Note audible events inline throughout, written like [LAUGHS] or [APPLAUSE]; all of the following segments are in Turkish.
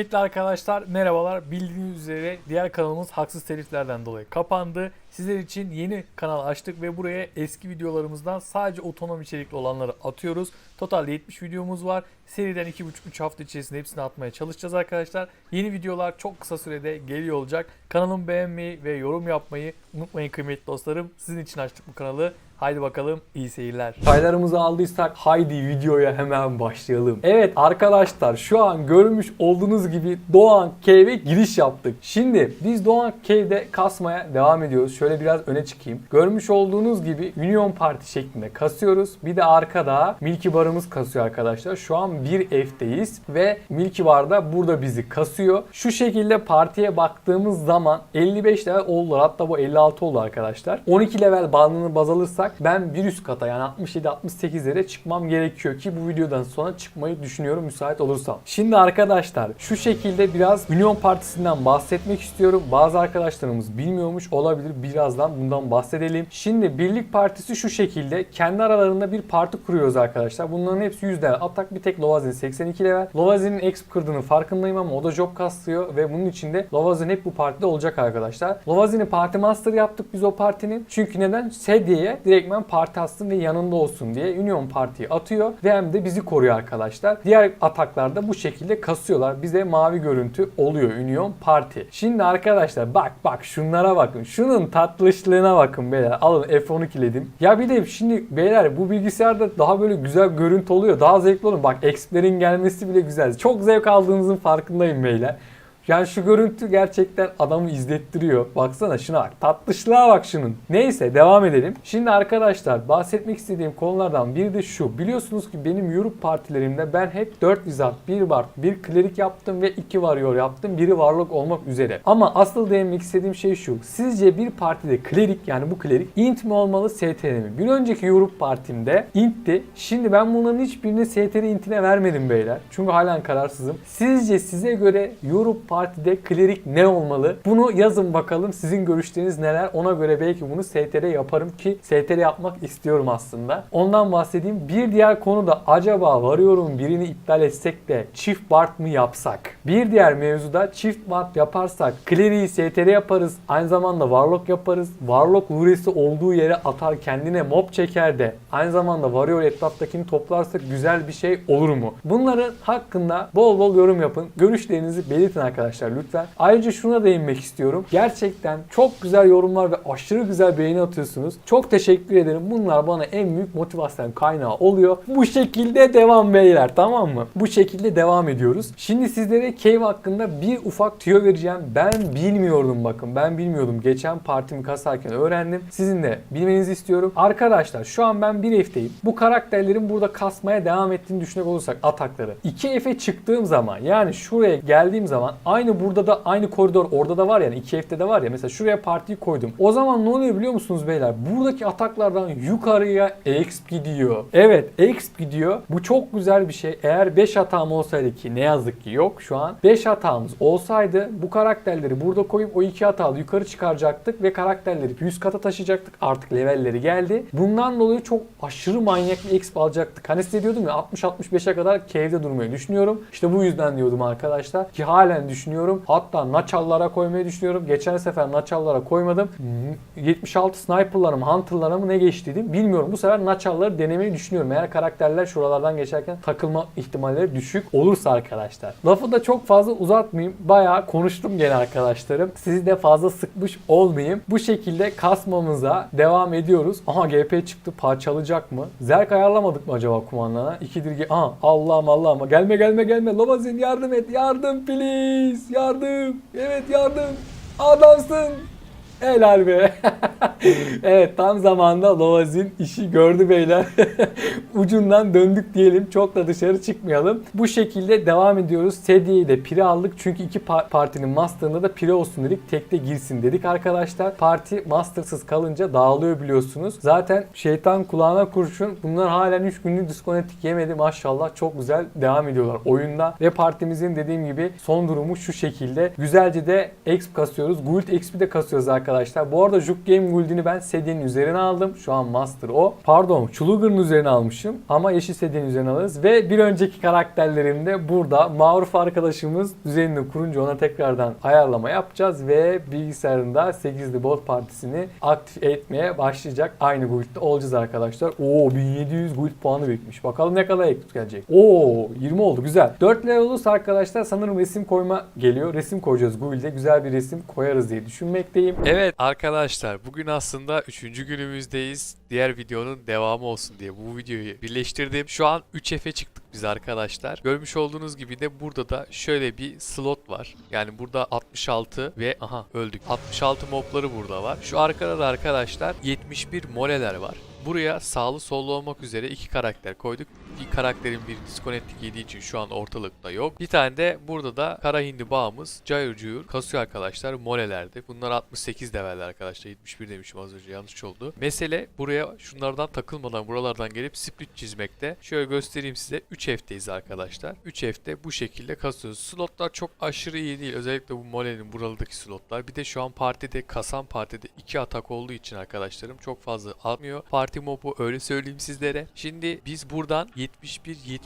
Kıymetli arkadaşlar merhabalar. Bildiğiniz üzere diğer kanalımız haksız teliflerden dolayı kapandı. Sizler için yeni kanal açtık ve buraya eski videolarımızdan sadece otonom içerikli olanları atıyoruz. Totalde 70 videomuz var. Seriden 2,5-3 hafta içerisinde hepsini atmaya çalışacağız arkadaşlar. Yeni videolar çok kısa sürede geliyor olacak. Kanalımı beğenmeyi ve yorum yapmayı unutmayın kıymetli dostlarım. Sizin için açtık bu kanalı. Haydi bakalım iyi seyirler. Çaylarımızı aldıysak haydi videoya hemen başlayalım. Evet arkadaşlar şu an görmüş olduğunuz gibi Doğan Cave'e giriş yaptık. Şimdi biz Doğan Cave'de kasmaya devam ediyoruz. Şöyle biraz öne çıkayım. Görmüş olduğunuz gibi Union Party şeklinde kasıyoruz. Bir de arkada Milky Bar'ımız kasıyor arkadaşlar. Şu an 1 F'deyiz ve Milky Bar da burada bizi kasıyor. Şu şekilde partiye baktığımız zaman 55 level oldu. Hatta bu 56 oldu arkadaşlar. 12 level bandını baz alırsak ben bir üst kata yani 67-68'lere çıkmam gerekiyor ki bu videodan sonra çıkmayı düşünüyorum müsait olursam. Şimdi arkadaşlar şu şekilde biraz Union Partisi'nden bahsetmek istiyorum. Bazı arkadaşlarımız bilmiyormuş olabilir. Birazdan bundan bahsedelim. Şimdi Birlik Partisi şu şekilde kendi aralarında bir parti kuruyoruz arkadaşlar. Bunların hepsi 100 level. Atak bir tek Lovazin 82 level. Lovazin'in exp kırdığını farkındayım ama o da job kaslıyor ve bunun içinde Lovazin hep bu partide olacak arkadaşlar. Lovazin'i parti master yaptık biz o partinin. Çünkü neden? Sedye'ye direktmen parti atsın ve yanında olsun diye Union Parti'yi atıyor ve hem de bizi koruyor arkadaşlar. Diğer ataklarda bu şekilde kasıyorlar. Bize mavi görüntü oluyor Union Parti. Şimdi arkadaşlar bak bak şunlara bakın. Şunun tatlışlığına bakın beyler. Alın F12'ledim. Ya bir de şimdi beyler bu bilgisayarda daha böyle güzel görüntü oluyor. Daha zevkli oluyor. Bak X'lerin gelmesi bile güzel. Çok zevk aldığınızın farkındayım beyler. Yani şu görüntü gerçekten adamı izlettiriyor. Baksana şuna bak. Tatlışlığa bak şunun. Neyse devam edelim. Şimdi arkadaşlar bahsetmek istediğim konulardan biri de şu. Biliyorsunuz ki benim Europe partilerimde ben hep 4 wizard, 1 bard, 1 klerik yaptım ve 2 warrior yaptım. Biri varlık olmak üzere. Ama asıl değinmek istediğim şey şu. Sizce bir partide klerik yani bu klerik int mi olmalı STR mi? Bir önceki Europe partimde intti. Şimdi ben bunların hiçbirini STR intine vermedim beyler. Çünkü halen kararsızım. Sizce size göre Europe partide klerik ne olmalı? Bunu yazın bakalım. Sizin görüşleriniz neler? Ona göre belki bunu STR yaparım ki STR yapmak istiyorum aslında. Ondan bahsedeyim. Bir diğer konu da acaba varıyorum birini iptal etsek de çift bart mı yapsak? Bir diğer mevzuda çift bart yaparsak kleriği STR yaparız. Aynı zamanda warlock yaparız. Warlock luresi olduğu yere atar kendine mob çeker de aynı zamanda varıyor etraftakini toplarsak güzel bir şey olur mu? Bunların hakkında bol bol yorum yapın. Görüşlerinizi belirtin arkadaşlar lütfen. Ayrıca şuna değinmek istiyorum. Gerçekten çok güzel yorumlar ve aşırı güzel beğeni atıyorsunuz. Çok teşekkür ederim. Bunlar bana en büyük motivasyon kaynağı oluyor. Bu şekilde devam beyler tamam mı? Bu şekilde devam ediyoruz. Şimdi sizlere Cave hakkında bir ufak tüyo vereceğim. Ben bilmiyordum bakın. Ben bilmiyordum. Geçen partimi kasarken öğrendim. Sizin de bilmenizi istiyorum. Arkadaşlar şu an ben 1 F'teyim. Bu karakterlerin burada kasmaya devam ettiğini düşünecek olursak atakları. 2 F'e çıktığım zaman yani şuraya geldiğim zaman aynı burada da aynı koridor orada da var yani 2 F'te de var ya mesela şuraya partiyi koydum. O zaman ne oluyor biliyor musunuz beyler? Buradaki ataklardan yukarıya exp gidiyor. Evet exp gidiyor. Bu çok güzel bir şey. Eğer 5 hatam olsaydı ki ne yazık ki yok şu an. 5 hatamız olsaydı bu karakterleri burada koyup o 2 hatalı yukarı çıkaracaktık ve karakterleri 100 kata taşıyacaktık. Artık levelleri geldi. Bundan dolayı çok aşırı manyak bir exp alacaktık. Hani size diyordum ya 60-65'e kadar cave'de durmayı düşünüyorum. İşte bu yüzden diyordum arkadaşlar. Ki halen düşünüyorum. Hatta Nachal'lara koymayı düşünüyorum. Geçen sefer Nachal'lara koymadım. 76 sniper'lara mı ne geçtiydim bilmiyorum. Bu sefer Nachal'ları denemeyi düşünüyorum. Eğer karakterler şuralardan geçerken takılma ihtimalleri düşük olursa arkadaşlar. Lafı da çok fazla uzatmayayım. Bayağı konuştum gene arkadaşlarım. Sizi de fazla sıkmış olmayayım. Bu şekilde kasmamıza devam ediyoruz. Aha GP çıktı. Parçalayacak mı? Zerk ayarlamadık mı acaba kumandana? İkidir ge- Aha Allah'ım Allah'ım. Gelme gelme gelme. Lomazin yardım et. Yardım please. Yardım. Evet yardım. Adamsın. Helal be. [LAUGHS] evet tam zamanda Lovazin işi gördü beyler. [LAUGHS] Ucundan döndük diyelim. Çok da dışarı çıkmayalım. Bu şekilde devam ediyoruz. Sedye'yi de pire aldık. Çünkü iki pa- partinin master'ında da pire olsun dedik. Tekte girsin dedik arkadaşlar. Parti mastersız kalınca dağılıyor biliyorsunuz. Zaten şeytan kulağına kurşun. Bunlar halen 3 günlük disconnecting yemedi. Maşallah çok güzel devam ediyorlar oyunda. Ve partimizin dediğim gibi son durumu şu şekilde. Güzelce de exp kasıyoruz. Guild exp'i de kasıyoruz arkadaşlar arkadaşlar. Bu arada Juk Game Guild'ini ben sedyenin üzerine aldım. Şu an Master o. Pardon Chuluger'ın üzerine almışım. Ama yeşil sedyenin üzerine alırız. Ve bir önceki karakterlerimde burada Maruf arkadaşımız düzenini kurunca ona tekrardan ayarlama yapacağız. Ve bilgisayarında 8'li bot partisini aktif etmeye başlayacak. Aynı guild'de olacağız arkadaşlar. Oo 1700 guild puanı birikmiş. Bakalım ne kadar ekip gelecek. Oo 20 oldu güzel. 4 level olursa arkadaşlar sanırım resim koyma geliyor. Resim koyacağız guild'e. Güzel bir resim koyarız diye düşünmekteyim. Evet arkadaşlar bugün aslında 3. günümüzdeyiz. Diğer videonun devamı olsun diye bu videoyu birleştirdim. Şu an 3F'e çıktık biz arkadaşlar. Görmüş olduğunuz gibi de burada da şöyle bir slot var. Yani burada 66 ve aha öldük. 66 mobları burada var. Şu arkada da arkadaşlar 71 moleler var. Buraya sağlı sollu olmak üzere iki karakter koyduk. Bir karakterin bir disconnected yediği için şu an ortalıkta yok. Bir tane de burada da kara hindi bağımız cayır cuyur kasıyor arkadaşlar molelerde. Bunlar 68 level arkadaşlar. 71 demişim az önce yanlış oldu. Mesele buraya şunlardan takılmadan buralardan gelip split çizmekte. Şöyle göstereyim size 3 F'teyiz arkadaşlar. 3 F'te bu şekilde kasıyoruz. Slotlar çok aşırı iyi değil. Özellikle bu molenin buralardaki slotlar. Bir de şu an partide kasan partide 2 atak olduğu için arkadaşlarım çok fazla atmıyor. Parti mobu öyle söyleyeyim sizlere. Şimdi biz buradan 71-73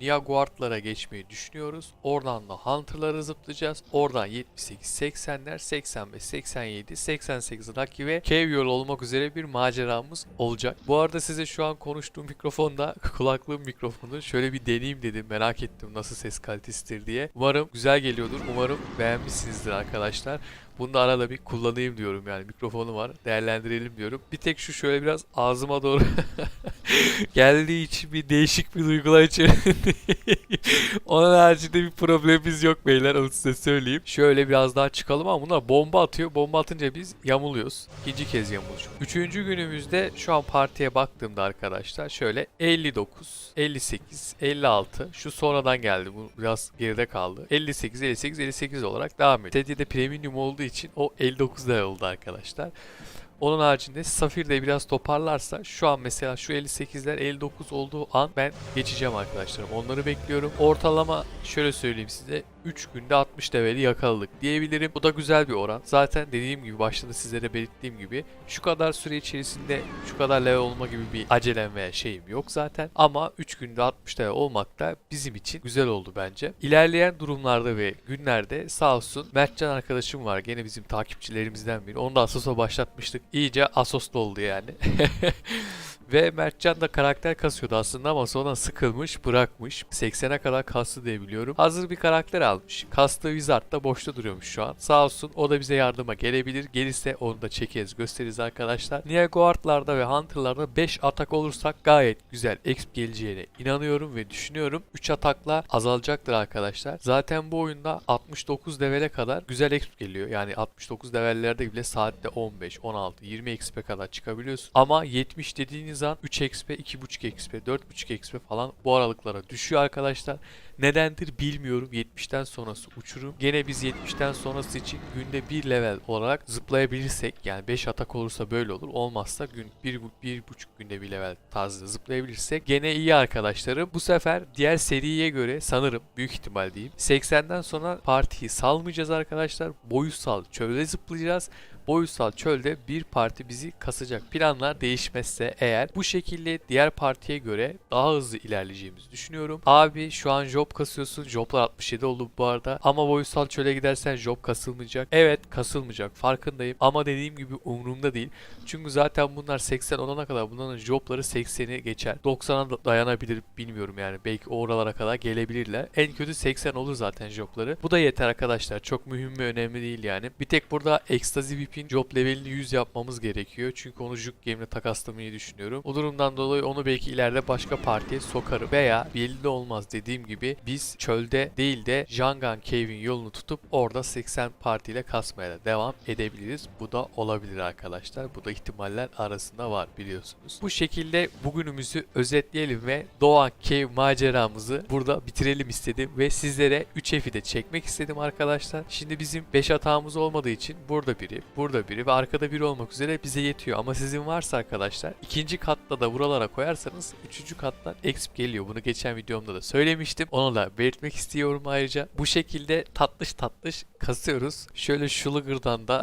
Niaguard'lara geçmeyi düşünüyoruz. Oradan da Hunter'lara zıplayacağız. Oradan 78-80'ler, 85, 87, 88 rakibe Cave yol olmak üzere bir maceramız olacak. Bu arada size şu an konuştuğum mikrofonda [LAUGHS] kulaklığım mikrofonu şöyle bir deneyeyim dedim. Merak ettim nasıl ses kalitesidir diye. Umarım güzel geliyordur. Umarım beğenmişsinizdir arkadaşlar. Bunu da arada bir kullanayım diyorum yani mikrofonu var değerlendirelim diyorum. Bir tek şu şöyle biraz ağzıma doğru [LAUGHS] geldiği için bir değişik bir duygular içerisindeyim. [LAUGHS] Onun haricinde bir problemimiz yok beyler onu size söyleyeyim. Şöyle biraz daha çıkalım ama bunlar bomba atıyor. Bomba atınca biz yamuluyoruz. İkinci kez yamuluyoruz. Üçüncü günümüzde şu an partiye baktığımda arkadaşlar şöyle 59, 58, 56 şu sonradan geldi bu biraz geride kaldı. 58, 58, 58 olarak devam ediyor. Teddy'de premium olduğu için o 59 level oldu arkadaşlar. Onun haricinde Safir de biraz toparlarsa şu an mesela şu 58'ler 59 olduğu an ben geçeceğim arkadaşlarım. Onları bekliyorum. Ortalama şöyle söyleyeyim size 3 günde 60 leveli yakaladık diyebilirim. Bu da güzel bir oran. Zaten dediğim gibi başta da sizlere belirttiğim gibi şu kadar süre içerisinde şu kadar level olma gibi bir acelem veya şeyim yok zaten. Ama 3 günde 60 level olmak da bizim için güzel oldu bence. İlerleyen durumlarda ve günlerde sağ olsun Mertcan arkadaşım var. Gene bizim takipçilerimizden biri. Onu da Asos'a başlatmıştık. İyice Asos'lu oldu yani. [LAUGHS] Ve Mertcan da karakter kasıyordu aslında ama sonra sıkılmış bırakmış. 80'e kadar kastı diye biliyorum. Hazır bir karakter almış. Kastığı Wizard da boşta duruyormuş şu an. Sağ olsun o da bize yardıma gelebilir. Gelirse onu da çekeriz gösteririz arkadaşlar. Niaguard'larda ve Hunter'larda 5 atak olursak gayet güzel exp geleceğine inanıyorum ve düşünüyorum. 3 atakla azalacaktır arkadaşlar. Zaten bu oyunda 69 levele kadar güzel exp geliyor. Yani 69 levellerde bile saatte 15, 16, 20 XP kadar çıkabiliyorsun. Ama 70 dediğiniz an 3 XP, 2.5 XP, 4.5 XP falan bu aralıklara düşüyor arkadaşlar. Nedendir bilmiyorum. 70'ten sonrası uçurum. Gene biz 70'ten sonrası için günde 1 level olarak zıplayabilirsek yani 5 atak olursa böyle olur. Olmazsa gün 1 bir, buçuk günde bir level tarzında zıplayabilirsek gene iyi arkadaşlarım. Bu sefer diğer seriye göre sanırım büyük ihtimal diyeyim. 80'den sonra partiyi salmayacağız arkadaşlar. Boyutsal çölde zıplayacağız boyutsal çölde bir parti bizi kasacak. Planlar değişmezse eğer bu şekilde diğer partiye göre daha hızlı ilerleyeceğimizi düşünüyorum. Abi şu an job kasıyorsun. Joblar 67 oldu bu arada. Ama boyutsal çöle gidersen job kasılmayacak. Evet kasılmayacak farkındayım. Ama dediğim gibi umurumda değil. Çünkü zaten bunlar 80 olana kadar bunların jobları 80'i geçer. 90'a da dayanabilir bilmiyorum yani. Belki oralara kadar gelebilirler. En kötü 80 olur zaten jobları. Bu da yeter arkadaşlar. Çok mühim ve önemli değil yani. Bir tek burada Ecstasy VIP'in job levelini 100 yapmamız gerekiyor. Çünkü onu Juk Game'le takaslamayı düşünüyorum. O durumdan dolayı onu belki ileride başka partiye sokarım. Veya belli de olmaz dediğim gibi biz çölde değil de Jangan Cave'in yolunu tutup orada 80 partiyle kasmaya da devam edebiliriz. Bu da olabilir arkadaşlar. Bu da ihtimaller arasında var biliyorsunuz. Bu şekilde bugünümüzü özetleyelim ve Doğan Cave maceramızı burada bitirelim istedim ve sizlere 3 F'i de çekmek istedim arkadaşlar. Şimdi bizim 5 hatamız olmadığı için burada biri, burada burada biri ve arkada biri olmak üzere bize yetiyor. Ama sizin varsa arkadaşlar ikinci katta da buralara koyarsanız üçüncü kattan exp geliyor. Bunu geçen videomda da söylemiştim. Onu da belirtmek istiyorum ayrıca. Bu şekilde tatlış tatlış kasıyoruz. Şöyle Sugar'dan da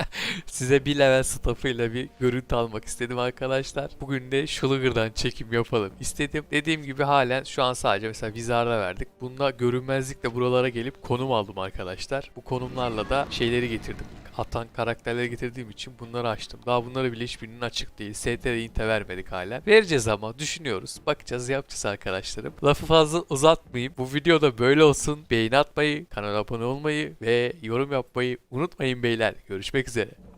[LAUGHS] size bir level staffıyla bir görüntü almak istedim arkadaşlar. Bugün de Sugar'dan çekim yapalım istedim. Dediğim gibi halen şu an sadece mesela Vizar'da verdik. Bunda görünmezlikle buralara gelip konum aldım arkadaşlar. Bu konumlarla da şeyleri getirdim atan karakterleri getirdiğim için bunları açtım. Daha bunları bile hiçbirinin açık değil. STR inte vermedik hala. Vereceğiz ama düşünüyoruz. Bakacağız yapacağız arkadaşlarım. Lafı fazla uzatmayayım. Bu videoda böyle olsun. Beğeni atmayı, kanala abone olmayı ve yorum yapmayı unutmayın beyler. Görüşmek üzere.